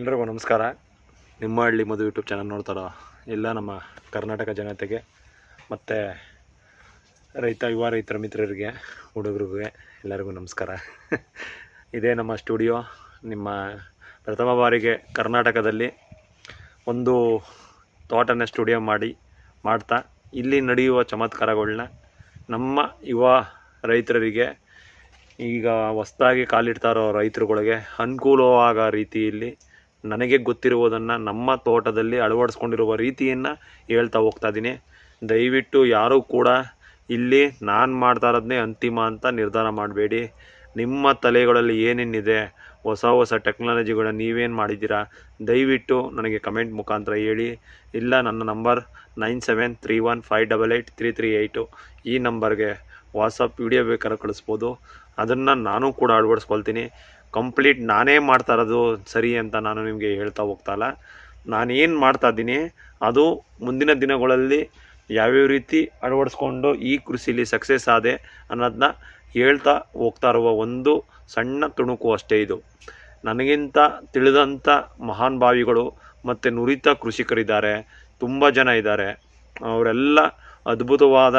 ಎಲ್ರಿಗೂ ನಮಸ್ಕಾರ. ನಿಮ್ಮ ಹಳ್ಳಿ ಮಧು ಯೂಟ್ಯೂಬ್ ಚಾನಲ್ ನೋಡ್ತಾರೋ? ಎಲ್ಲ ನಮ್ಮ ಕರ್ನಾಟಕ ಜನತೆಗೆ, ಮತ್ತು ರೈತ, ಯುವ ರೈತರ ಮಿತ್ರರಿಗೆ, ಹುಡುಗರಿಗೆ ಎಲ್ಲರಿಗೂ ನಮಸ್ಕಾರ. ಇದೇ ನಮ್ಮ ಸ್ಟುಡಿಯೋ, ನಿಮ್ಮ ಪ್ರಥಮ ಬಾರಿಗೆ ಕರ್ನಾಟಕದಲ್ಲಿ ಒಂದು ತೋಟನ ಸ್ಟುಡಿಯೋ ಮಾಡಿ, ಮಾಡ್ತಾ, ಇಲ್ಲಿ ನಡೆಯುವ ಚಮತ್ಕಾರಗಳನ್ನ ನಮ್ಮ ಯುವ ರೈತರಿಗೆ, ಈಗ ಹೊಸ್ದಾಗಿ ಕಾಲಿಡ್ತಾ ಇರೋ ರೈತರುಗಳಿಗೆ ಅನುಕೂಲವಾಗೋ ರೀತಿಯಲ್ಲಿ ನನಗೆ ಗೊತ್ತಿರುವುದನ್ನು ನಮ್ಮ ತೋಟದಲ್ಲಿ ಅಳವಡಿಸ್ಕೊಂಡಿರುವ ರೀತಿಯನ್ನು ಹೇಳ್ತಾ ಹೋಗ್ತಾ ಇದ್ದೀನಿ ದಯವಿಟ್ಟು ಯಾರೂ ಕೂಡ ಇಲ್ಲಿ ನಾನು ಮಾಡ್ತಾ ಇರೋದನ್ನೇ ಅಂತಿಮ ಅಂತ ನಿರ್ಧಾರ ಮಾಡಬೇಡಿ. ನಿಮ್ಮ ತಲೆಗಳಲ್ಲಿ ಏನೇನಿದೆ, ಹೊಸ ಹೊಸ ಟೆಕ್ನಾಲಜಿಗಳನ್ನ ನೀವೇನು ಮಾಡಿದ್ದೀರಾ, ದಯವಿಟ್ಟು ನನಗೆ ಕಮೆಂಟ್ ಮುಖಾಂತರ ಹೇಳಿ. ಇಲ್ಲ, ನನ್ನ number nine seven three one five double eight three three eight. ಈ ನಂಬರ್ಗೆ ವಾಟ್ಸಪ್ ವಿಡಿಯೋ ಬೇಕಾದ್ರೆ ಕಳಿಸ್ಬೋದು. ಅದನ್ನು ನಾನು ಕೂಡ ಅಳವಡಿಸ್ಕೊಳ್ತೀನಿ. ಕಂಪ್ಲೀಟ್ ನಾನೇ ಮಾಡ್ತಾ ಇರೋದು ಸರಿ ಅಂತ ನಾನು ನಿಮಗೆ ಹೇಳ್ತಾ ಹೋಗ್ತಾ ಇಲ್ಲ. ನಾನು ಏನು ಮಾಡ್ತಾ ಇದ್ದೀನಿ, ಅದು ಮುಂದಿನ ದಿನಗಳಲ್ಲಿ ಯಾವ್ಯಾವ ರೀತಿ ಅಳವಡಿಸ್ಕೊಂಡು ಈ ಕೃಷಿಲಿ ಸಕ್ಸಸ್ ಆದೆ ಅನ್ನೋದನ್ನ ಹೇಳ್ತಾ ಹೋಗ್ತಾ ಇರುವ ಒಂದು ಸಣ್ಣ ತುಣುಕು ಅಷ್ಟೇ ಇದು. ನನಗಿಂತ ತಿಳಿದಂಥ ಮಹಾನ್ ಭಾವಿಗಳು ಮತ್ತು ನುರಿತ ಕೃಷಿಕರಿದ್ದಾರೆ, ತುಂಬ ಜನ ಇದ್ದಾರೆ. ಅವರೆಲ್ಲ ಅದ್ಭುತವಾದ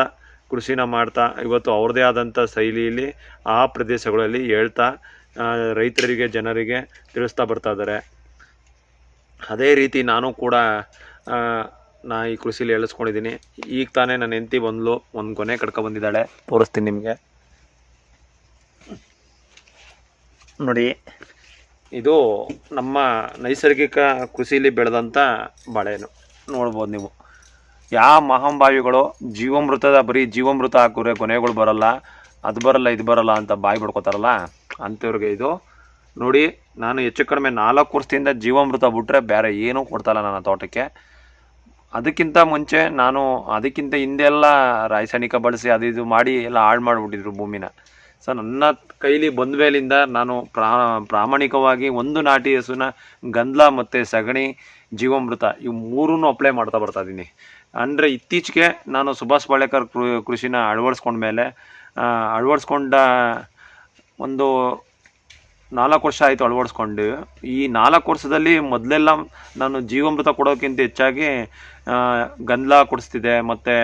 ಕೃಷಿನ ಮಾಡ್ತಾ ಇವತ್ತು ಅವ್ರದ್ದೇ ಆದಂಥ ಶೈಲಿಯಲ್ಲಿ ಆ ಪ್ರದೇಶಗಳಲ್ಲಿ ಹೇಳ್ತಾ ರೈತರಿಗೆ, ಜನರಿಗೆ ತಿಳಿಸ್ತಾ ಬರ್ತಾ ಇದ್ದಾರೆ. ಅದೇ ರೀತಿ ನಾನು ಕೂಡ ನಾ ಈ ಕೃಷಿಲಿ ಎಳಿಸ್ಕೊಂಡಿದ್ದೀನಿ ಈಗ ತಾನೇ ನನ್ನ ಹೆಂಡತಿ ಬಂದ್ಲು, ಒಂದು ಕೊನೆ ಕಡ್ಕೊ ಬಂದಿದ್ದಾಳೆ. ತೋರಿಸ್ತೀನಿ ನಿಮಗೆ. ನೋಡಿ, ಇದು ನಮ್ಮ ನೈಸರ್ಗಿಕ ಕೃಷಿಲಿ ಬೆಳೆದಂಥ ಬಾಳೆಹಣ್ಣು. ನೋಡ್ಬೋದು ನೀವು. ಯಾವ ಮಹಾಭಾವಿಗಳು ಜೀವಾಮೃತದ ಬರೀ ಜೀವಾಮೃತ ಹಾಕಿದ್ರೆ ಕೊನೆಗಳು ಬರಲ್ಲ, ಅದು ಬರಲ್ಲ, ಇದು ಬರಲ್ಲ ಅಂತ ಬಾಯಿ ಬಿಡ್ಕೋತಾರಲ್ಲ? ಅಂಥವ್ರಿಗೆ ಇದು. ನೋಡಿ, ನಾನು ಹೆಚ್ಚು ಕಡಿಮೆ ನಾಲ್ಕು ವರ್ಷದಿಂದ ಜೀವಾಮೃತ ಬಿಟ್ಟರೆ ಬೇರೆ ಏನೂ ಕೊಡ್ತಾಯಿಲ್ಲ ನನ್ನ ತೋಟಕ್ಕೆ. ಅದಕ್ಕಿಂತ ಮುಂಚೆ ನಾನು ಅದಕ್ಕಿಂತ ಹಿಂದೆಲ್ಲ ರಾಸಾಯನಿಕ ಬಳಸಿ ಅದು ಇದು ಮಾಡಿ ಎಲ್ಲ ಹಾಳು ಮಾಡಿಬಿಟ್ಟಿದ್ರು ಭೂಮಿನ. ಸೊ ನನ್ನ ಕೈಲಿ ಬಂದ ಮೇಲಿಂದ ನಾನು ಪ್ರಾ ಪ್ರಾಮಾಣಿಕವಾಗಿ ಒಂದು ನಾಟಿ ಹಸುನ ಗಂಧ ಮತ್ತು ಸಗಣಿ, ಜೀವಾಮೃತ ಇವು ಮೂರೂ ಅಪ್ಲೈ ಮಾಡ್ತಾ ಬರ್ತಾ ಇದ್ದೀನಿ. ಅಂದರೆ ಇತ್ತೀಚೆಗೆ ನಾನು ಸುಭಾಷ್ ಪಾಳೇಕರ್ ಕೃ- ಕೃಷಿನ ಅಳವಡಿಸ್ಕೊಂಡ್ಮೇಲೆ ಅಳವಡಿಸ್ಕೊಂಡ ಒಂದು ನಾಲ್ಕು ವರ್ಷ ಆಯಿತು ಅಳವಡಿಸ್ಕೊಂಡು. ಈ ನಾಲ್ಕು ವರ್ಷದಲ್ಲಿ ಮೊದಲೆಲ್ಲ ನಾನು ಜೀವಾಮೃತ ಕೊಡೋಕ್ಕಿಂತ ಹೆಚ್ಚಾಗಿ ಗಂಧ ಕೊಡಿಸ್ತಿದ್ದೆ, ಮತ್ತು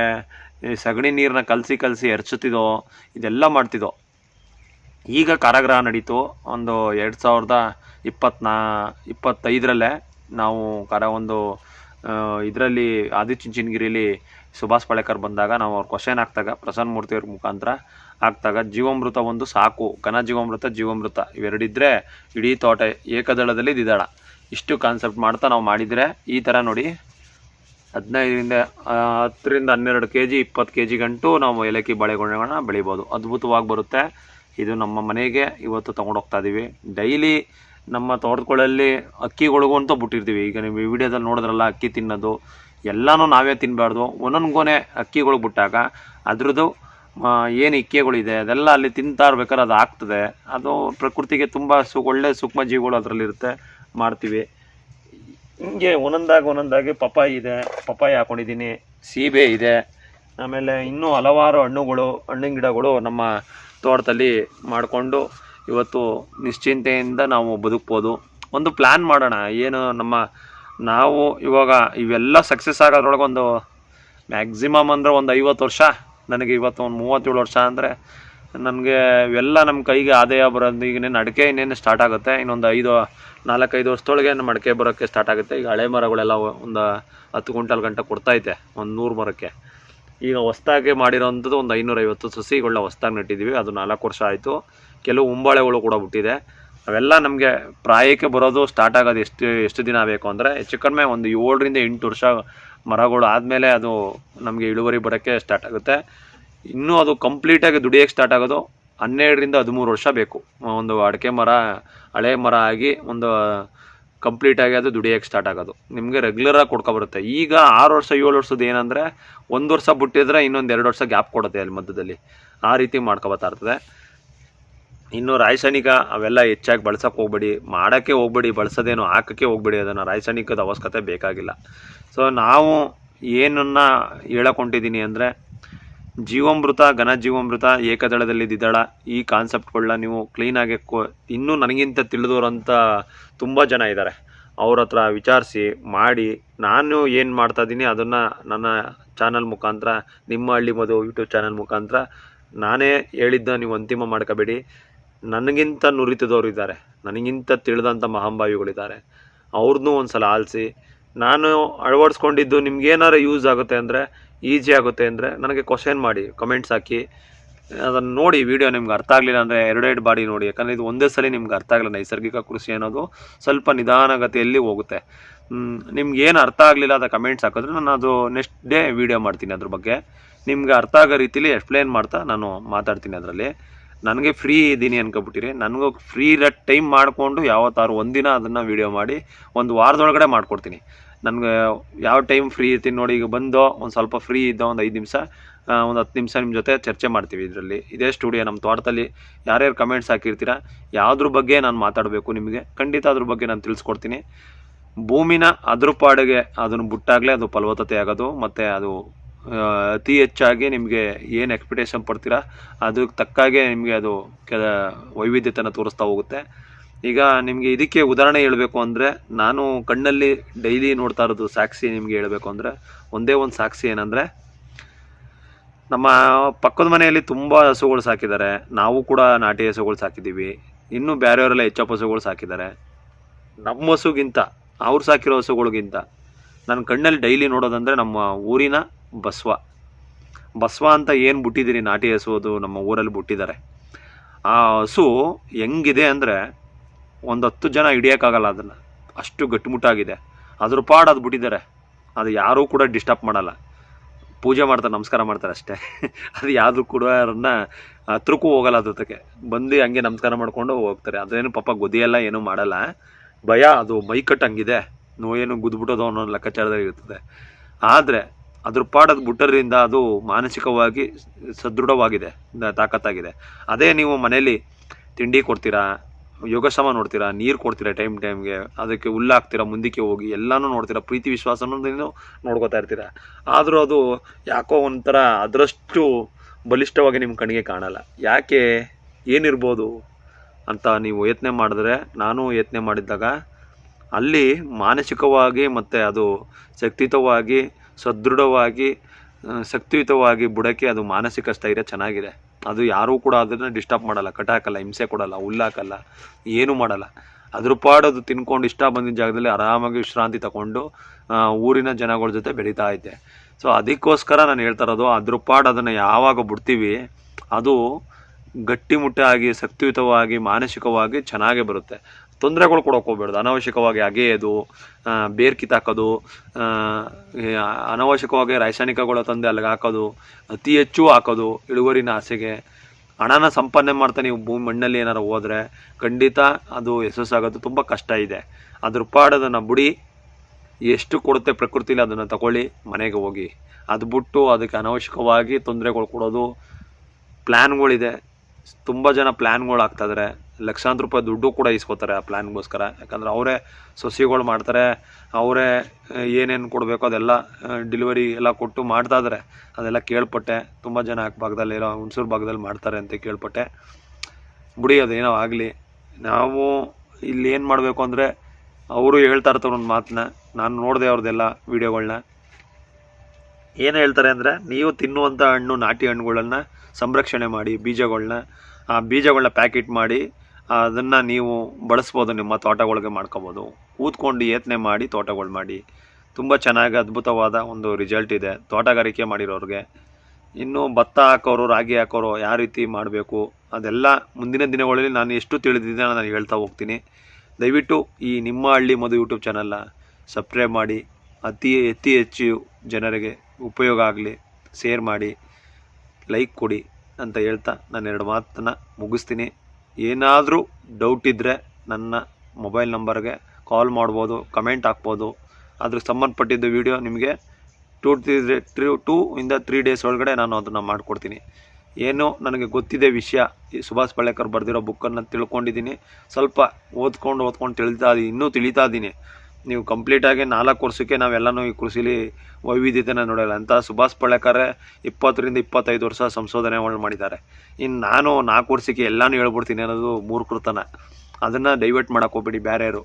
ಸಗಣಿ ನೀರನ್ನ ಕಲಸಿ ಕಲಸಿ ಎರಚುತ್ತಿದ್ದೋ, ಇದೆಲ್ಲ ಮಾಡ್ತಿದ್ದೋ. ಈಗ ಕಾರಾಗೃಹ ನಡೀತು. ಒಂದು ಎರಡು ಸಾವಿರದ ಇಪ್ಪತ್ನಾ, ಇಪ್ಪತ್ತೈದರಲ್ಲೇ ನಾವು ಕರ ಒಂದು ಇದರಲ್ಲಿ ಆದಿಚುಂಚನಗಿರಿಲಿ ಸುಭಾಷ್ ಪಳೇಕರ್ ಬಂದಾಗ ನಾವು ಅವ್ರ ಕ್ವಶನ್ ಹಾಕ್ದಾಗ ಪ್ರಸನ್ನ ಮೂರ್ತಿಯವ್ರ ಮುಖಾಂತರ ಹಾಕ್ದಾಗ ಜೀವಾಮೃತ ಒಂದು ಸಾಕು, ಘನ ಜೀವಾಮೃತ ಜೀವಾಮೃತ ಇವೆರಡಿದ್ರೆ ಇಡೀ ತೋಟ ಏಕದಳದಲ್ಲಿ ದಿದಾಳ ಇಷ್ಟು ಕಾನ್ಸೆಪ್ಟ್ ಮಾಡ್ತಾ ನಾವು ಮಾಡಿದರೆ ಈ ಥರ ನೋಡಿ, ಹದಿನೈದರಿಂದ ಹತ್ತರಿಂದ ಹನ್ನೆರಡು ಕೆ ಜಿ ಇಪ್ಪತ್ತು ಕೆ ಜಿ ಗಂಟು ನಾವು ಏಲಕ್ಕಿ ಬಾಳೆಗೊನೆಗಳನ್ನ ಬೆಳಿಬೋದು. ಅದ್ಭುತವಾಗಿ ಬರುತ್ತೆ. ಇದು ನಮ್ಮ ಮನೆಗೆ ಇವತ್ತು ತೊಗೊಂಡೋಗ್ತಾ ಇದ್ದೀವಿ ಡೈಲಿ ನಮ್ಮ ತೋಟಗಳಲ್ಲಿ ಅಕ್ಕಿಗಳಿಗೂ ಅಂತ ಬಿಟ್ಟಿರ್ತೀವಿ. ಈಗ ನೀವು ವಿಡಿಯೋದಲ್ಲಿ ನೋಡಿದ್ರಲ್ಲ, ಅಕ್ಕಿ ತಿನ್ನೋದು, ಎಲ್ಲನೂ ನಾವೇ ತಿನ್ನಬಾರ್ದು ಒಂದೊಂದು ಗೊನೆ ಅಕ್ಕಿಗಳು ಬಿಟ್ಟಾಗ ಅದ್ರದ್ದು ಏನು ಇಕ್ಕೆಗಳಿದೆ, ಅದೆಲ್ಲ ಅಲ್ಲಿ ತಿಂತಾ ಇರ್ಬೇಕಾದ್ರೆ ಅದು ಆಗ್ತದೆ. ಅದು ಪ್ರಕೃತಿಗೆ ತುಂಬ ಸು, ಒಳ್ಳೆ ಸೂಕ್ಷ್ಮ ಜೀವಿಗಳು ಅದರಲ್ಲಿರುತ್ತೆ ಮಾಡ್ತೀವಿ. ಹಿಂಗೆ ಒಂದೊಂದಾಗಿ ಒಂದೊಂದಾಗಿ ಪಪ್ಪಾಯಿ ಇದೆ, ಪಪ್ಪಾಯಿ ಹಾಕೊಂಡಿದ್ದೀನಿ, ಸೀಬೆ ಇದೆ, ಆಮೇಲೆ ಇನ್ನೂ ಹಲವಾರು ಹಣ್ಣುಗಳು, ಹಣ್ಣಿನ ಗಿಡಗಳು ನಮ್ಮ ತೋಟದಲ್ಲಿ ಮಾಡಿಕೊಂಡು ಇವತ್ತು ನಿಶ್ಚಿಂತೆಯಿಂದ ನಾವು ಬದುಕ್ಬೋದು. ಒಂದು ಪ್ಲ್ಯಾನ್ ಮಾಡೋಣ, ಏನು ನಮ್ಮ, ನಾವು ಇವಾಗ ಇವೆಲ್ಲ ಸಕ್ಸಸ್ ಆಗೋದ್ರೊಳಗೆ ಒಂದು ಮ್ಯಾಕ್ಸಿಮಮ್ ಅಂದರೆ ಒಂದು ಐವತ್ತು ವರ್ಷ ನನಗೆ ಇವತ್ತು ಒಂದು ಮೂವತ್ತೇಳು ವರ್ಷ ಅಂದರೆ ನನಗೆ ಇವೆಲ್ಲ ನಮ್ಮ ಕೈಗೆ ಆದಾಯ ಬರೋದು ಈಗ ಇನ್ನೇನು ಅಡಿಕೆ ಇನ್ನೇನು ಸ್ಟಾರ್ಟ್ ಆಗುತ್ತೆ? ಇನ್ನೊಂದು ಐದು, ನಾಲ್ಕೈದು ವರ್ಷದೊಳಗೆ ನಮ್ಮ ಅಡಿಕೆ ಬರೋಕ್ಕೆ ಸ್ಟಾರ್ಟ್ ಆಗುತ್ತೆ. ಈಗ ಹಳೆ ಮರಗಳೆಲ್ಲ ಒಂದು ಹತ್ತು ಕ್ವಿಂಟಲ್ ಗಂಟೆ ಕೊಡ್ತಾಯಿದೆ ಒಂದು ನೂರು ಮರಕ್ಕೆ. ಈಗ ಹೊಸ್ದಾಗಿ ಮಾಡಿರೋಂಥದ್ದು ಒಂದು ಐನೂರೈವತ್ತು ಸಸಿಗಳನ್ನ ಹೊಸ್ದಾಗಿ ನೆಟ್ಟಿದ್ದೀವಿ ಅದು ನಾಲ್ಕು ವರ್ಷ ಆಯಿತು. ಕೆಲವು ಉಂಬಾಳೆಗಳು ಕೂಡ ಬಿಟ್ಟಿದೆ. ಅವೆಲ್ಲ ನಮಗೆ ಪ್ರಾಯಕ್ಕೆ ಬರೋದು ಸ್ಟಾರ್ಟ್ ಆಗೋದು ಎಷ್ಟು ಎಷ್ಟು ದಿನ ಬೇಕು ಅಂದರೆ ಹೆಚ್ಚು ಕಡಿಮೆ ಒಂದು ಏಳರಿಂದ ಎಂಟು ವರ್ಷ ಮರಗಳು ಆದಮೇಲೆ ಅದು ನಮಗೆ ಇಳುವರಿ ಬರೋಕ್ಕೆ ಸ್ಟಾರ್ಟ್ ಆಗುತ್ತೆ. ಇನ್ನೂ ಅದು ಕಂಪ್ಲೀಟಾಗಿ ದುಡಿಯೋಕ್ಕೆ ಸ್ಟಾರ್ಟ್ ಆಗೋದು ಹನ್ನೆರಡರಿಂದ ಹದಿಮೂರು ವರ್ಷ ಬೇಕು. ಒಂದು ಅಡಿಕೆ ಮರ, ಹಳೆ ಮರ ಆಗಿ ಒಂದು ಕಂಪ್ಲೀಟಾಗಿ ಅದು ದುಡಿಯೋಕ್ಕೆ ಸ್ಟಾರ್ಟ್ ಆಗೋದು. ನಿಮಗೆ ರೆಗ್ಯುಲರಾಗಿ ಕೊಡ್ಕೊಬರುತ್ತೆ ಈಗ ಆರು ವರ್ಷ, ಏಳು ವರ್ಷದ ಏನಂದರೆ ಒಂದು ವರ್ಷ ಬಿಟ್ಟಿದ್ರೆ ಇನ್ನೊಂದು ಎರಡು ವರ್ಷ ಗ್ಯಾಪ್ ಕೊಡುತ್ತೆ ಅಲ್ಲಿ ಮಧ್ಯದಲ್ಲಿ. ಆ ರೀತಿ ಮಾಡ್ಕೊಬತ್ತಾ ಇರ್ತದೆ. ಇನ್ನು ರಾಸಾಯನಿಕ ಅವೆಲ್ಲ ಹೆಚ್ಚಾಗಿ ಬಳಸೋಕೆ ಹೋಗ್ಬೇಡಿ. ಮಾಡೋಕ್ಕೆ ಹೋಗ್ಬೇಡಿ, ಬಳಸೋದೇನು ಹಾಕೋಕ್ಕೆ ಹೋಗ್ಬೇಡಿ. ಅದನ್ನು ರಾಸಾಯನಿಕದ ಅವಶ್ಯಕತೆ ಬೇಕಾಗಿಲ್ಲ. ಸೊ ನಾವು ಏನನ್ನ ಹೇಳಕೊಂಡಿದ್ದೀನಿ ಅಂದರೆ, ಜೀವಾಮೃತ ಘನ ಜೀವಾಮೃತ ಏಕದಳದಲ್ಲಿ ದಿದಳ ಈ ಕಾನ್ಸೆಪ್ಟ್ಗಳನ್ನ ನೀವು ಕ್ಲೀನಾಗಿ ಕೊ, ಇನ್ನೂ ನನಗಿಂತ ತಿಳಿದವರಂಥ ತುಂಬ ಜನ ಇದ್ದಾರೆ ಅವ್ರ ಹತ್ರ ವಿಚಾರಿಸಿ, ಮಾಡಿ, ನಾನು ಏನು ಮಾಡ್ತಾಯಿದ್ದೀನಿ ಅದನ್ನು ನನ್ನ ಚಾನಲ್ ಮುಖಾಂತರ, ನಿಮ್ಮ ಹಳ್ಳಿ ಮಧು ಯೂಟ್ಯೂಬ್ ಚಾನಲ್ ಮುಖಾಂತರ, ನಾನೇ ಹೇಳಿದ್ದ ನೀವು ಅಂತಿಮ ಮಾಡ್ಕೋಬೇಡಿ. ನನಗಿಂತ ನುರಿತದವರು ಇದ್ದಾರೆ. ನನಗಿಂತ ತಿಳಿದಂಥ ಮಹಾಂಭಾವಿಗಳಿದ್ದಾರೆ ಅವ್ರನ್ನೂ ಒಂದು ಸಲ ಆಲಿಸಿ ನಾನು ಅಳವಡಿಸ್ಕೊಂಡಿದ್ದು ನಿಮ್ಗೇನಾರು ಯೂಸ್ ಆಗುತ್ತೆ ಅಂದರೆ ಈಸಿ ಆಗುತ್ತೆ ಅಂದರೆ ನನಗೆ ಕ್ವಶನ್ ಮಾಡಿ ಕಮೆಂಟ್ಸ್ ಹಾಕಿ. ಅದನ್ನು ನೋಡಿ ವಿಡಿಯೋ ನಿಮ್ಗೆ ಅರ್ಥ ಆಗಲಿಲ್ಲ ಅಂದರೆ ಎರಡೆರಡು ಬಾಡಿ ನೋಡಿ. ಯಾಕಂದರೆ ಇದು ಒಂದೇ ಸಲ ನಿಮ್ಗೆ ಅರ್ಥ ಆಗಲ್ಲ ನೈಸರ್ಗಿಕ ಕೃಷಿ ಅನ್ನೋದು ಸ್ವಲ್ಪ ನಿಧಾನಗತಿಯಲ್ಲಿ ಹೋಗುತ್ತೆ. ನಿಮ್ಗೆ ಏನು ಅರ್ಥ ಆಗಲಿಲ್ಲ ಅದು ಕಮೆಂಟ್ಸ್ ಹಾಕಿದ್ರೆ ನಾನು ಅದು ನೆಕ್ಸ್ಟ್ ಡೇ ವಿಡಿಯೋ ಮಾಡ್ತೀನಿ ಅದ್ರ ಬಗ್ಗೆ. ನಿಮ್ಗೆ ಅರ್ಥ ಆಗೋ ರೀತಿಲಿ ಎಕ್ಸ್ಪ್ಲೇನ್ ಮಾಡ್ತಾ ನಾನು ಮಾತಾಡ್ತೀನಿ ಅದರಲ್ಲಿ. ನನಗೆ ಫ್ರೀ ಇದ್ದೀನಿ ಅನ್ಕೊಬಿಟ್ಟಿರಿ. ನನಗೂ ಫ್ರೀ ರ ಟೈಮ್ ಮಾಡಿಕೊಂಡು ಯಾವತ್ತಾರು ಒಂದಿನ ಅದನ್ನು ವೀಡಿಯೋ ಮಾಡಿ, ಒಂದು ವಾರದೊಳಗಡೆ ಮಾಡ್ಕೊಡ್ತೀನಿ. ನನಗೆ ಯಾವ ಟೈಮ್ ಫ್ರೀ ಇರ್ತೀನಿ ನೋಡಿ, ಈಗ ಬಂದು, ಒಂದು ಸ್ವಲ್ಪ ಫ್ರೀ ಇದ್ದ ಒಂದು ಐದು ನಿಮಿಷ ಒಂದು ಹತ್ತು ನಿಮಿಷ ನಿಮ್ಮ ಜೊತೆ ಚರ್ಚೆ ಮಾಡ್ತೀವಿ ಇದರಲ್ಲಿ. ಇದೇ ಸ್ಟುಡಿಯೋ ನಮ್ಮ ತೋಟದಲ್ಲಿ ಯಾರ್ಯಾರು ಕಮೆಂಟ್ಸ್ ಹಾಕಿರ್ತೀರ, ಯಾವುದ್ರ ಬಗ್ಗೆ ನಾನು ಮಾತಾಡಬೇಕು ನಿಮಗೆ, ಖಂಡಿತ ಅದ್ರ ಬಗ್ಗೆ ನಾನು ತಿಳಿಸ್ಕೊಡ್ತೀನಿ. ಭೂಮಿನ ಅದ್ರ ಪಾಡಿಗೆ ಅದನ್ನು ಬಿಟ್ಟಾಗಲೇ ಅದು ಫಲವತ್ತತೆ ಆಗೋದು, ಮತ್ತು ಅದು ಅತಿ ಹೆಚ್ಚಾಗಿ ನಿಮಗೆ ಏನು ಎಕ್ಸ್ಪೆಕ್ಟೇಷನ್ ಪಡ್ತೀರಾ, ಅದಕ್ಕೆ ತಕ್ಕಾಗೆ ನಿಮಗೆ ಅದು ಕೆಲ ವೈವಿಧ್ಯತೆಯನ್ನು ತೋರಿಸ್ತಾ ಹೋಗುತ್ತೆ. ಈಗ ನಿಮಗೆ ಇದಕ್ಕೆ ಉದಾಹರಣೆ ಹೇಳಬೇಕು ಅಂದರೆ ನಾನು ಕಣ್ಣಲ್ಲಿ ಡೈಲಿ ನೋಡ್ತಾ ಇರೋದು ಸಾಕ್ಷಿ ನಿಮಗೆ ಹೇಳಬೇಕು ಅಂದರೆ ಒಂದೇ ಒಂದು ಸಾಕ್ಷಿ ಏನಂದರೆ, ನಮ್ಮ ಪಕ್ಕದ ಮನೆಯಲ್ಲಿ ತುಂಬ ಹಸುಗಳು ಸಾಕಿದ್ದಾರೆ. ನಾವು ಕೂಡ ನಾಟಿ ಹಸುಗಳು ಸಾಕಿದ್ದೀವಿ. ಇನ್ನೂ ಬೇರೆಯವರೆಲ್ಲ ಹೆಚ್ಚಪ್ಪ ಹಸುಗಳು ಸಾಕಿದ್ದಾರೆ. ನಮ್ಮ ಹಸುಗಿಂತ, ಅವ್ರು ಸಾಕಿರೋ ಹಸುಗಳಿಗಿಂತ ನನ್ನ ಕಣ್ಣಲ್ಲಿ ಡೈಲಿ ನೋಡೋದಂದರೆ ನಮ್ಮ ಊರಿನ ಬಸವ. ಬಸವ ಅಂತ ಏನು ಬಿಟ್ಟಿದ್ದೀರಿ ನಾಟಿ ಹಸು ಅದು ನಮ್ಮ ಊರಲ್ಲಿ ಬಿಟ್ಟಿದ್ದಾರೆ. ಆ ಹಸು ಹೆಂಗಿದೆ ಅಂದರೆ ಒಂದು ಹತ್ತು ಜನ ಹಿಡಿಯೋಕ್ಕಾಗಲ್ಲ ಅದನ್ನು. ಅಷ್ಟು ಗಟ್ಟಿಮುಟ್ಟಾಗಿದೆ. ಅದ್ರ ಪಾಡು ಅದು ಬಿಟ್ಟಿದ್ದಾರೆ. ಅದು ಯಾರೂ ಕೂಡ ಡಿಸ್ಟರ್ಬ್ ಮಾಡಲ್ಲ. ಪೂಜೆ ಮಾಡ್ತಾರೆ, ನಮಸ್ಕಾರ ಮಾಡ್ತಾರೆ ಅಷ್ಟೇ. ಅದು ಯಾವುದು ಕೂಡ ಅವ್ರನ್ನ ಹತ್ರಕ್ಕೂ ಹೋಗಲ್ಲ ಅದಕ್ಕೆ ಬಂದು ಹಂಗೆ ನಮಸ್ಕಾರ ಮಾಡಿಕೊಂಡು ಹೋಗ್ತಾರೆ. ಅದೇನು ಪಾಪ ಗೊದಿಯೆಲ್ಲ ಏನೂ ಮಾಡಲ್ಲ. ಭಯ, ಅದು ಮೈಕಟ್ಟು ಹಂಗಿದೆ. ಏನು ಗುದ್ಬಿಟ್ಟೋದು ಅನ್ನೋ ಲೆಕ್ಕಾಚಾರದಲ್ಲಿ ಇರ್ತದೆ. ಆದರೆ ಅದ್ರ ಪಾಡದು ಬಿಟ್ಟರಿಂದ ಅದು ಮಾನಸಿಕವಾಗಿ ಸದೃಢವಾಗಿದೆ ತಾಕತ್ತಾಗಿದೆ. ಅದೇ ನೀವು ಮನೇಲಿ ತಿಂಡಿ ಕೊಡ್ತೀರಾ? ಯೋಗಶ್ರಮ ನೋಡ್ತೀರಾ? ನೀರು ಕೊಡ್ತೀರಾ ಟೈಮ್ ಟೈಮ್ಗೆ ಅದಕ್ಕೆ ಹುಲ್ಲು ಹಾಕ್ತೀರಾ ಮುಂದಕ್ಕೆ ಹೋಗಿ ಎಲ್ಲನೂ ನೋಡ್ತೀರಾ? ಪ್ರೀತಿ ವಿಶ್ವಾಸನೂ ನೋಡ್ಕೋತಾ ಇರ್ತೀರಾ? ಆದರೂ ಅದು ಯಾಕೋ ಒಂಥರ ಅದರಷ್ಟು ಬಲಿಷ್ಠವಾಗಿ ನಿಮ್ಮ ಕಣ್ಣಿಗೆ ಕಾಣಲ್ಲ. ಯಾಕೆ ಏನಿರ್ಬೋದು ಅಂತ ನೀವು ಯತ್ನೆ ಮಾಡಿದ್ರೆ, ನಾನು ಯತ್ನೆ ಮಾಡಿದ್ದಾಗ ಅಲ್ಲಿ ಮಾನಸಿಕವಾಗಿ ಮತ್ತು ಅದು ಶಕ್ತಿಯುತವಾಗಿ, ಸದೃಢವಾಗಿ ಶಕ್ತಿಯುತವಾಗಿ ಬುಡಕ್ಕೆ ಅದು ಮಾನಸಿಕ ಸ್ಥೈರ್ಯ ಚೆನ್ನಾಗಿದೆ. ಅದು ಯಾರೂ ಕೂಡ ಅದನ್ನು ಡಿಸ್ಟರ್ಬ್ ಮಾಡಲ್ಲ. ಕಟಾಕಲ್ಲ ಹಿಂಸೆ ಕೊಡಲ್ಲ, ಹುಲ್ಲಾಕಲ್ಲ, ಏನೂ ಮಾಡಲ್ಲ. ಅದ್ರ ಪಾಡೋದು ತಿನ್ಕೊಂಡು ಇಷ್ಟ ಬಂದಿದ್ದ ಜಾಗದಲ್ಲಿ ಆರಾಮಾಗಿ ವಿಶ್ರಾಂತಿ ತಗೊಂಡು ಊರಿನ ಜನಗಳ ಜೊತೆ ಬೆಳೀತಾ ಇದ್ದೆ. ಸೊ ಅದಕ್ಕೋಸ್ಕರ ನಾನು ಹೇಳ್ತಾ ಇರೋದು, ಅದ್ರ ಪಾಡು, ಅದನ್ನು ಯಾವಾಗ ಬಿಡ್ತೀವಿ, ಅದು ಗಟ್ಟಿಮುಟ್ಟಾಗಿ, ಶಕ್ತಿಯುತವಾಗಿ, ಮಾನಸಿಕವಾಗಿ ಚೆನ್ನಾಗೇ ಬರುತ್ತೆ. ತೊಂದರೆಗಳು ಕೊಡೋಕೆ ಹೋಗ್ಬೇಡ್ದು ಅನಾವಶ್ಯಕವಾಗಿ ಅಗೆಯೋದು ಬೇರ್ ಕಿತ್ತಾಕೋದು ಅನಾವಶ್ಯಕವಾಗಿ ರಾಸಾಯನಿಕಗಳ ತಂದೆ ಅಲ್ಲಿಗೆ ಹಾಕೋದು, ಅತಿ ಹೆಚ್ಚು ಹಾಕೋದು ಇಳುವರಿನ ಆಸೆಗೆ. ಹಣನ ಸಂಪಾದನೆ ಮಾಡ್ತಾ ನೀವು ಭೂಮಿ ಮಣ್ಣಲ್ಲಿ ಏನಾರು ಹೋದರೆ ಖಂಡಿತ ಅದು ಯಶಸ್ಸಾಗೋದು ತುಂಬ ಕಷ್ಟ ಇದೆ. ಅದ್ರ ಪಾಡೋದನ್ನು ಬುಡಿ. ಎಷ್ಟು ಕೊಡುತ್ತೆ ಪ್ರಕೃತಿಲಿ ಅದನ್ನು ತಗೊಳ್ಳಿ, ಮನೆಗೆ ಹೋಗಿ. ಅದು ಬಿಟ್ಟು ಅದಕ್ಕೆ ಅನಾವಶ್ಯಕವಾಗಿ ತೊಂದರೆಗಳು ಕೊಡೋದು ಪ್ಲ್ಯಾನ್ಗಳಿದೆ ತುಂಬ ಜನ ಪ್ಲ್ಯಾನ್ಗಳು ಹಾಕ್ತಾಯಿದ್ದಾರೆ ಲಕ್ಷಾಂತರ ರೂಪಾಯಿ ದುಡ್ಡು ಕೂಡ ಇಸ್ಕೋತಾರೆ ಆ ಪ್ಲ್ಯಾನ್ಗೋಸ್ಕರ ಯಾಕಂದ್ರೆ ಅವರೇ ಸೊಸಿಗಳು ಮಾಡ್ತಾರೆ, ಅವರೇ ಏನೇನು ಕೊಡಬೇಕು ಅದೆಲ್ಲ ಡಿಲಿವರಿ ಎಲ್ಲ ಕೊಟ್ಟು ಮಾಡ್ತಾ ಇದ್ದಾರೆ ಅದೆಲ್ಲ ಕೇಳ್ಪಟ್ಟೆ. ತುಂಬ ಜನ ಆ ಭಾಗದಲ್ಲಿರೋ ಹುಣಸೂರು ಭಾಗದಲ್ಲಿ ಮಾಡ್ತಾರೆ ಅಂತ ಕೇಳ್ಪಟ್ಟೆ. ಬಿಡಿ, ಅದೇನೋ ಆಗಲಿ. ನಾವು ಇಲ್ಲಿ ಏನು ಮಾಡಬೇಕು ಅಂದರೆ, ಅವರು ಹೇಳ್ತಾ ಇರ್ತಾರೆ ಒಂದು ಮಾತನ್ನ ನಾನು ನೋಡಿದೆ ಅವ್ರದ್ದೆಲ್ಲ ವೀಡಿಯೋಗಳನ್ನ ಏನು ಹೇಳ್ತಾರೆ ಅಂದರೆ, ನೀವು ತಿನ್ನುವಂಥ ಹಣ್ಣು, ನಾಟಿ ಹಣ್ಣುಗಳನ್ನು ಸಂರಕ್ಷಣೆ ಮಾಡಿ ಬೀಜಗಳನ್ನ ಆ ಬೀಜಗಳನ್ನ ಪ್ಯಾಕೆಟ್ ಮಾಡಿ ಅದನ್ನು ನೀವು ಬಳಸ್ಬೋದು, ನಿಮ್ಮ ತೋಟಗಳಿಗೆ ಮಾಡ್ಕೊಬೋದು. ಊದ್ಕೊಂಡು ಯತ್ನೆ ಮಾಡಿ, ತೋಟಗಳು ಮಾಡಿ. ತುಂಬ ಚೆನ್ನಾಗಿ ಅದ್ಭುತವಾದ ಒಂದು ರಿಸಲ್ಟ್ ಇದೆ. ತೋಟಗಾರಿಕೆ ಮಾಡಿರೋರಿಗೆ. ಇನ್ನು ಭತ್ತ ಹಾಕೋರು, ರಾಗಿ ಹಾಕೋರು ಯಾವ ರೀತಿ ಮಾಡಬೇಕು? ಅದೆಲ್ಲ ಮುಂದಿನ ದಿನಗಳಲ್ಲಿ ನಾನು ಎಷ್ಟು ತಿಳಿದಿದ್ದೆ ನಾನು ಹೇಳ್ತಾ ಹೋಗ್ತೀನಿ. ದಯವಿಟ್ಟು ಈ ನಿಮ್ಮ ಹಳ್ಳಿ ಮದು ಯೂಟ್ಯೂಬ್ ಚಾನಲ್ನ ಸಬ್ಸ್ಕ್ರೈಬ್ ಮಾಡಿ. ಅತಿ ಅತಿ ಹೆಚ್ಚು ಜನರಿಗೆ ಉಪಯೋಗ ಆಗಲಿ ಶೇರ್ ಮಾಡಿ ಲೈಕ್ ಕೊಡಿ ಅಂತ ಹೇಳ್ತಾ ನಾನು ಎರಡು ಮಾತನ್ನು ಮುಗಿಸ್ತೀನಿ. ಏನಾದರೂ ಡೌಟ್ ಇದ್ದರೆ ನನ್ನ ಮೊಬೈಲ್ ನಂಬರ್ಗೆ ಕಾಲ್ ಮಾಡ್ಬೋದು ಕಮೆಂಟ್ ಹಾಕ್ಬೋದು. ಅದಕ್ಕೆ ಸಂಬಂಧಪಟ್ಟಿದ್ದ ವಿಡಿಯೋ ನಿಮಗೆ ಟೂ ತ್ರೀ ತ್ರೀ ಟೂ ಇಂದ ತ್ರೀ ಡೇಸ್ ಒಳಗಡೆ ನಾನು ಅದನ್ನು ಮಾಡಿಕೊಡ್ತೀನಿ. ಏನು ನನಗೆ ಗೊತ್ತಿದೆ ವಿಷಯ, ಈ ಸುಭಾಷ್ ಪಳ್ಳೇಕರ್ ಬರೆದಿರೋ ಬುಕ್ಕನ್ನು ತಿಳ್ಕೊಂಡಿದ್ದೀನಿ. ಸ್ವಲ್ಪ ಓದ್ಕೊಂಡು ಓದ್ಕೊಂಡು ತಿಳಿತಾ ಇನ್ನೂ ತಿಳಿತಾ ಇದ್ದೀನಿ. ನೀವು ಕಂಪ್ಲೀಟಾಗಿ ನಾಲ್ಕು ವರ್ಷಕ್ಕೆ ನಾವೆಲ್ಲನೂ ಈ ಕೃಷಿಲಿ ವೈವಿಧ್ಯತೆನ ನೋಡಲ್ಲ. ಅಂತ ಸುಭಾಷ್ ಪಳ್ಳೆಕರೇ ಇಪ್ಪತ್ತರಿಂದ ಇಪ್ಪತ್ತೈದು ವರ್ಷ ಸಂಶೋಧನೆಗಳು ಮಾಡಿದ್ದಾರೆ. ಇನ್ನು ನಾನು ನಾಲ್ಕು ವರ್ಷಕ್ಕೆ ಎಲ್ಲನೂ ಹೇಳ್ಬಿಡ್ತೀನಿ ಅನ್ನೋದು ಮೂರ್ಖತನ. ಅದನ್ನು ಡೈವರ್ಟ್ ಮಾಡೋಕೆ ಹೋಗ್ಬೇಡಿ ಬೇರೆಯವರು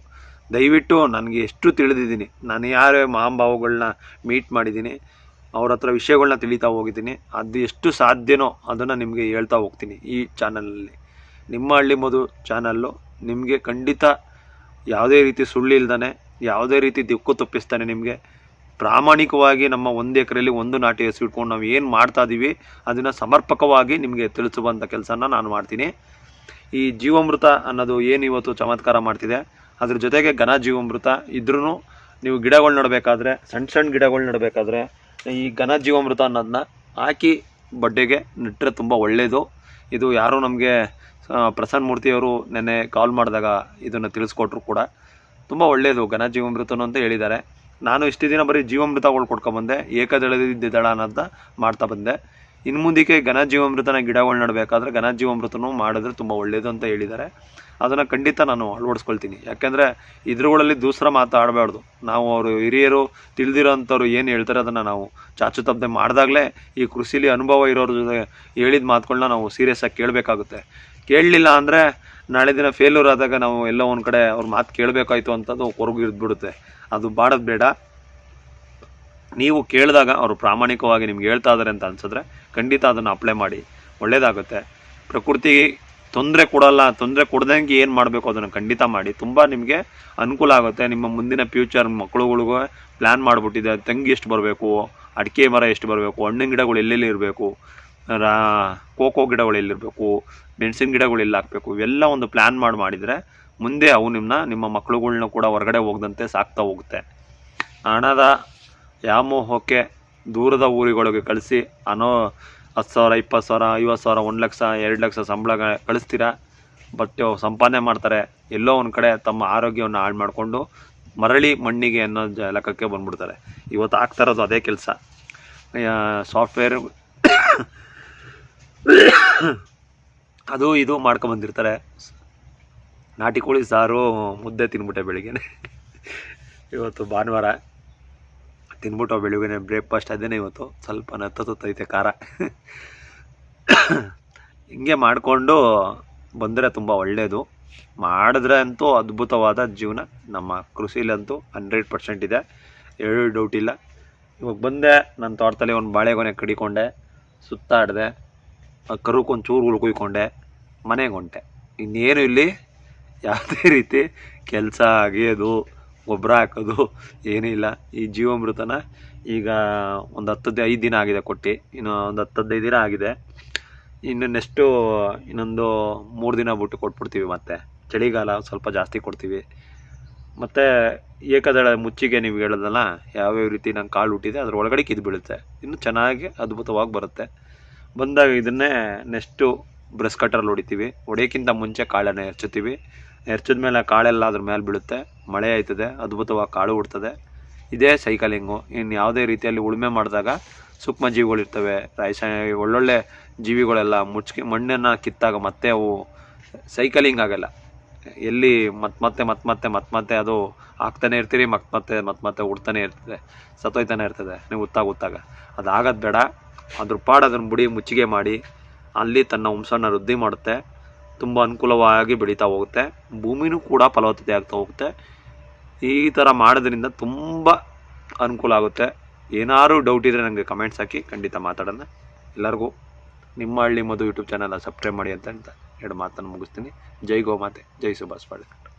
ದಯವಿಟ್ಟು ನನಗೆ ಎಷ್ಟು ತಿಳಿದಿದ್ದೀನಿ. ನಾನು ಯಾರೇ ಮಹಾಂಭಾವಗಳನ್ನ ಮೀಟ್ ಮಾಡಿದ್ದೀನಿ. ಅವ್ರ ಹತ್ರ ವಿಷಯಗಳನ್ನ ತಿಳಿತಾ ಹೋಗಿದ್ದೀನಿ. ಅದು ಎಷ್ಟು ಸಾಧ್ಯನೋ ಅದನ್ನು ನಿಮಗೆ ಹೇಳ್ತಾ ಹೋಗ್ತೀನಿ ಈ ಚಾನಲಲ್ಲಿ. ನಿಮ್ಮ ಹಳ್ಳಿ ಮಧು ಚಾನಲ್ಲು ನಿಮಗೆ ಖಂಡಿತ ಯಾವುದೇ ರೀತಿ ಸುಳ್ಳಿಲ್ದಾನೆ ಯಾವುದೇ ರೀತಿ ದಿಕ್ಕು ತಪ್ಪಿಸ್ತಾನೆ ನಿಮಗೆ. ಪ್ರಾಮಾಣಿಕವಾಗಿ ನಮ್ಮ ಒಂದು ಎಕರೆಯಲ್ಲಿ ಒಂದು ನಾಟಿ ಹಸು ಇಟ್ಕೊಂಡು ನಾವು ಏನು ಮಾಡ್ತಾ ಇದ್ದೀವಿ ಅದನ್ನು ಸಮರ್ಪಕವಾಗಿ ನಿಮಗೆ ತಿಳಿಸುವಂಥ ಕೆಲಸನ ನಾನು ಮಾಡ್ತೀನಿ. ಈ ಜೀವಾಮೃತ ಅನ್ನೋದು ಏನು ಇವತ್ತು ಚಮತ್ಕಾರ ಮಾಡ್ತಿದೆ, ಅದ್ರ ಜೊತೆಗೆ ಘನ ಜೀವಾಮೃತ ಇದ್ರೂ ನೀವು ಗಿಡಗಳು ನೋಡಬೇಕಾದ್ರೆ ಸಣ್ಣ ಸಣ್ಣ ಗಿಡಗಳು ನೋಡಬೇಕಾದ್ರೆ, ಈ ಘನ ಜೀವಾಮೃತ ಅನ್ನೋದನ್ನ ಹಾಕಿ ಬಡ್ಡೆಗೆ ನೆಟ್ಟರೆ ತುಂಬ ಒಳ್ಳೆಯದು ಇದು ಯಾರು ನಮಗೆ ಪ್ರಸನ್ನ ಮೂರ್ತಿಯವರು ನೆನ್ನೆ ಕಾಲ್ ಮಾಡಿದಾಗ ಇದನ್ನು ತಿಳಿಸ್ಕೊಟ್ರು ಕೂಡ. ತುಂಬ ಒಳ್ಳೆಯದು ಘನ ಜೀವಾಮೃತನು ಅಂತ ಹೇಳಿದ್ದಾರೆ. ನಾನು ಇಷ್ಟು ದಿನ ಬರೀ ಜೀವಾಮೃತಗಳು ಕೊಡ್ಕೊಂಬಂದೆ ದಳ ಅನ್ನೋದನ್ನ ಮಾಡ್ತಾ ಬಂದೆ. ಇನ್ನು ಮುಂದಕ್ಕೆ ಘನ ಜೀವಾಮೃತನ ಗಿಡಗಳು ನೆಡಬೇಕಾದ್ರೆ ಘನ ಜೀವಾಮೃತನೂ ಮಾಡಿದ್ರೆ ತುಂಬ ಒಳ್ಳೆಯದು ಅಂತ ಹೇಳಿದ್ದಾರೆ. ಅದನ್ನು ಖಂಡಿತ ನಾನು ಅಳವಡಿಸ್ಕೊಳ್ತೀನಿ. ಯಾಕೆಂದರೆ ಇದ್ರುಗಳಲ್ಲಿ ದೂಸರ ಮಾತಾಡಬಾರ್ದು ನಾವು ಅವರು ಹಿರಿಯರು ತಿಳಿದಿರೋಂಥವ್ರು ಏನು ಹೇಳ್ತಾರೆ ಅದನ್ನು ನಾವು ಚಾಚು ತಪ್ಪದೆ ಮಾಡಿದಾಗಲೇ ಈ ಕೃಷಿಲಿ ಅನುಭವ ಇರೋರ ಜೊತೆ ಹೇಳಿದ ಮಾತುಗಳನ್ನ ನಾವು ಸೀರಿಯಸ್ ಆಗಿ ಕೇಳಬೇಕಾಗುತ್ತೆ. ಕೇಳಲಿಲ್ಲ ಅಂದರೆ ನಾಳೆ ದಿನ ಫೇಲ್ಯೂರ್ ಆದಾಗ ನಾವು ಎಲ್ಲೋ ಒಂದು ಕಡೆ ಅವ್ರ ಮಾತು ಕೇಳಬೇಕಾಯ್ತು ಅಂತದ್ದು ಹೊರಗು ಇದ್ಬಿಡುತ್ತೆ ಅದು ಬಾಡೋದು ಬೇಡ. ನೀವು ಕೇಳಿದಾಗ ಅವರು ಪ್ರಾಮಾಣಿಕವಾಗಿ ನಿಮ್ಗೆ ಹೇಳ್ತಾ ಇದಾರೆ ಅಂತ ಅನ್ಸಿದ್ರೆ ಖಂಡಿತ ಅದನ್ನು ಅಪ್ಲೈ ಮಾಡಿ. ಒಳ್ಳೆಯದಾಗುತ್ತೆ ಪ್ರಕೃತಿ ತೊಂದರೆ ಕೊಡಲ್ಲ, ತೊಂದರೆ ಕೊಡ್ದಂಗೆ ಏನು ಮಾಡಬೇಕು ಅದನ್ನು ಖಂಡಿತ ಮಾಡಿ. ತುಂಬ ನಿಮಗೆ ಅನುಕೂಲ ಆಗುತ್ತೆ. ನಿಮ್ಮ ಮುಂದಿನ ಫ್ಯೂಚರ್ ಮಕ್ಕಳುಗಳಿಗೂ ಪ್ಲ್ಯಾನ್ ಮಾಡಿಬಿಟ್ಟಿದೆ. ತಂಗಿ ಎಷ್ಟು ಬರಬೇಕು, ಅಡಿಕೆ ಮರ ಎಷ್ಟು ಬರಬೇಕು, ಹಣ್ಣಿನ ಗಿಡಗಳು ಎಲ್ಲೆಲ್ಲಿ ಇರಬೇಕು ರಾ ಕೋಕೋ ಗಿಡಗಳು ಎಲ್ಲಿರಬೇಕು, ಮೆಣಸಿನ ಗಿಡಗಳು ಎಲ್ಲಿ ಹಾಕಬೇಕು, ಇವೆಲ್ಲ ಒಂದು ಪ್ಲ್ಯಾನ್ ಮಾಡಿ ಮಾಡಿದರೆ ಮುಂದೆ ಅವು ನಿಮ್ಮನ್ನ ನಿಮ್ಮ ಮಕ್ಕಳುಗಳ್ನ ಕೂಡ ಹೊರಗಡೆ ಹೋಗದಂತೆ ಸಾಕ್ತಾ ಹೋಗುತ್ತೆ. ಹಣದ ವ್ಯಾಮೋಹಕ್ಕೆ ದೂರದ ಊರುಗಳಿಗೆ ಕಳಿಸಿ ಅನೋ ಹತ್ತು ಸಾವಿರ, ಇಪ್ಪತ್ತು ಸಾವಿರ, ಐವತ್ತು ಸಾವಿರ, ಒಂದು ಲಕ್ಷ, ಎರಡು ಲಕ್ಷ ಸಂಬಳ ಕಳಿಸ್ತೀರಾ? ಬಟ್ ಸಂಪಾದನೆ ಮಾಡ್ತಾರೆ, ಎಲ್ಲೋ ಒಂದು ಕಡೆ ತಮ್ಮ ಆರೋಗ್ಯವನ್ನು ಹಾಳು ಮಾಡಿಕೊಂಡು ಮರಳಿ ಮಣ್ಣಿಗೆ ಅನ್ನೋ ಲೆಕ್ಕಕ್ಕೆ ಬಂದ್ಬಿಡ್ತಾರೆ. ಇವತ್ತು ಆಗ್ತಾ ಇರೋದು ಅದೇ ಕೆಲಸ. ಸಾಫ್ಟ್ವೇರ್ ಅದು ಇದು ಮಾಡ್ಕೊಂಬಂದಿರ್ತಾರೆ ನಾಟಿ ಕೋಳಿ ಸಾರು, ಮುದ್ದೆ ತಿನ್ಬಿಟ್ಟೆ ಬೆಳಿಗ್ಗೆ ಇವತ್ತು ಭಾನುವಾರ. ತಿನ್ಬಿಟ್ಟು ಬೆಳಿಗ್ಗೆ ಬ್ರೇಕ್ಫಾಸ್ಟ್ ಅದೇನೆ ಇವತ್ತು. ಸ್ವಲ್ಪ ನತ್ತೈತೆ ಖಾರ. ಹಿಂಗೆ ಮಾಡಿಕೊಂಡು ಬಂದರೆ ತುಂಬ ಒಳ್ಳೆಯದು ಮಾಡಿದ್ರೆ ಅಂತೂ ಅದ್ಭುತವಾದ ಜೀವನ. ನಮ್ಮ ಕೃಷಿಲಂತೂ ಹಂಡ್ರೆಡ್ ಪರ್ಸೆಂಟ್ ಇದೆ. ಎರಡು ಡೌಟ್ ಇಲ್ಲ. ಇವಾಗ ಬಂದೆ ನನ್ನ ತೋಟದಲ್ಲಿ ಒಂದು ಬಾಳೆಗೊನೆ ಕಡಿಕೊಂಡೆ. ಸುತ್ತಾಡಿದೆ. ಕರುಕೊಂದು ಚೂರುಗಳು ಕುಯ್ಕೊಂಡೆ, ಮನೆಗೆ ಹೊಂಟೆ. ಇನ್ನೇನು ಇಲ್ಲಿ ಯಾವುದೇ ರೀತಿ ಕೆಲಸ ಅಗಿಯೋದು, ಗೊಬ್ಬರ ಹಾಕೋದು ಏನೂ ಇಲ್ಲ. ಈ ಜೀವಾಮೃತನ ಈಗ ಒಂದು ಹತ್ತು ಐದು ದಿನ ಆಗಿದೆ ಕೊಟ್ಟು. ಇನ್ನು ಒಂದು ಹತ್ತು ಹದಿನೈದು ದಿನ ಆಗಿದೆ. ಇನ್ನು ನೆಕ್ಸ್ಟು ಇನ್ನೊಂದು ಮೂರು ದಿನ ಬಿಟ್ಟು ಕೊಟ್ಬಿಡ್ತೀವಿ ಮತ್ತೆ. ಚಳಿಗಾಲ ಸ್ವಲ್ಪ ಜಾಸ್ತಿ ಕೊಡ್ತೀವಿ. ಮತ್ತು ಏಕದಳ ಮುಚ್ಚಿಗೆ ನೀವು ಹೇಳೋದಲ್ಲ, ಯಾವ್ಯಾವ ರೀತಿ ನಂಗೆ ಕಾಳು ಹುಟ್ಟಿದೆ ಅದ್ರ ಒಳಗಡೆ ಕಿದ್ದು ಬೀಳುತ್ತೆ ಇನ್ನು ಚೆನ್ನಾಗಿ ಅದ್ಭುತವಾಗಿ ಬರುತ್ತೆ. ಬಂದಾಗ ಇದನ್ನೇ ನೆಕ್ಸ್ಟು ಬ್ರಷ್ ಕಟ್ಟರಲ್ಲಿ ಹೊಡಿತೀವಿ. ಹೊಡೆಯೋಕ್ಕಿಂತ ಮುಂಚೆ ಕಾಳನ್ನು ಎರ್ಚುತ್ತೀವಿ. ಎರ್ಚಿದ ಮೇಲೆ ಕಾಳೆಲ್ಲ ಅದ್ರ ಮೇಲೆ ಬೀಳುತ್ತೆ. ಮಳೆ ಆಯ್ತದೆ, ಅದ್ಭುತವಾಗಿ ಕಾಳು ಹುಡ್ತದೆ. ಇದೇ ಸೈಕಲಿಂಗು ಇನ್ನು ಯಾವುದೇ ರೀತಿಯಲ್ಲಿ ಉಳುಮೆ ಮಾಡಿದಾಗ ಸೂಕ್ಷ್ಮ ಜೀವಿಗಳಿರ್ತವೆ ರಾಯಸ ಒಳ್ಳೊಳ್ಳೆ ಜೀವಿಗಳೆಲ್ಲ ಮುಚ್ಕಿ ಮಣ್ಣನ್ನು ಕಿತ್ತಾಗ ಮತ್ತೆ ಅವು ಸೈಕಲಿಂಗ್ ಆಗಲ್ಲ. ಎಲ್ಲಿ ಮತ್ತೆ ಮತ್ತೆ ಮತ್ತೆ ಮತ್ತೆ ಮತ್ತೆ ಮತ್ತೆ ಅದು ಹಾಕ್ತಾನೆ ಇರ್ತೀರಿ ಮತ್ತೆ ಮತ್ತೆ ಮತ್ತೆ ಮತ್ತೆ ಉಡ್ತಾನೆ ಇರ್ತದೆ. ಸತ್ತೋಯ್ತಾನೆ ಇರ್ತದೆ, ನೀವು ಉತ್ತಾಗ ಉತ್ತಾಗ. ಅದು ಆಗೋದು ಬೇಡ. ಅದ್ರ ಪಾಡು ಅದನ್ನು ಬುಡಿ ಮುಚ್ಚಿಗೆ ಮಾಡಿ, ಅಲ್ಲಿ ತನ್ನ ವಂಶನ ವೃದ್ಧಿ ಮಾಡುತ್ತೆ. ತುಂಬ ಅನುಕೂಲವಾಗಿ ಬೆಳೀತಾ ಹೋಗುತ್ತೆ. ಭೂಮಿನೂ ಕೂಡ ಫಲವತ್ತತೆ ಆಗ್ತಾ ಹೋಗುತ್ತೆ. ಈ ಥರ ಮಾಡೋದ್ರಿಂದ ತುಂಬ ಅನುಕೂಲ ಆಗುತ್ತೆ. ಏನಾದರೂ ಡೌಟ್ ಇದ್ದರೆ ನನಗೆ ಕಮೆಂಟ್ಸ್ ಹಾಕಿ ಖಂಡಿತ ಮಾತಾಡೋಣ. ಎಲ್ಲರಿಗೂ ನಿಮ್ಮ ಹಳ್ಳಿ ಮಧು ಯೂಟ್ಯೂಬ್ ಚಾನಲ್ ಸಬ್ಸ್ಕ್ರೈಬ್ ಮಾಡಿ ಅಂತ ಅಂತ ಎರಡು ಮಾತನ್ನು ಮುಗಿಸ್ತೀನಿ. ಜೈ ಗೋಮಾತೆ, ಜೈ ಸುಭಾಷ್ ಪಾಳ್ಕರ್.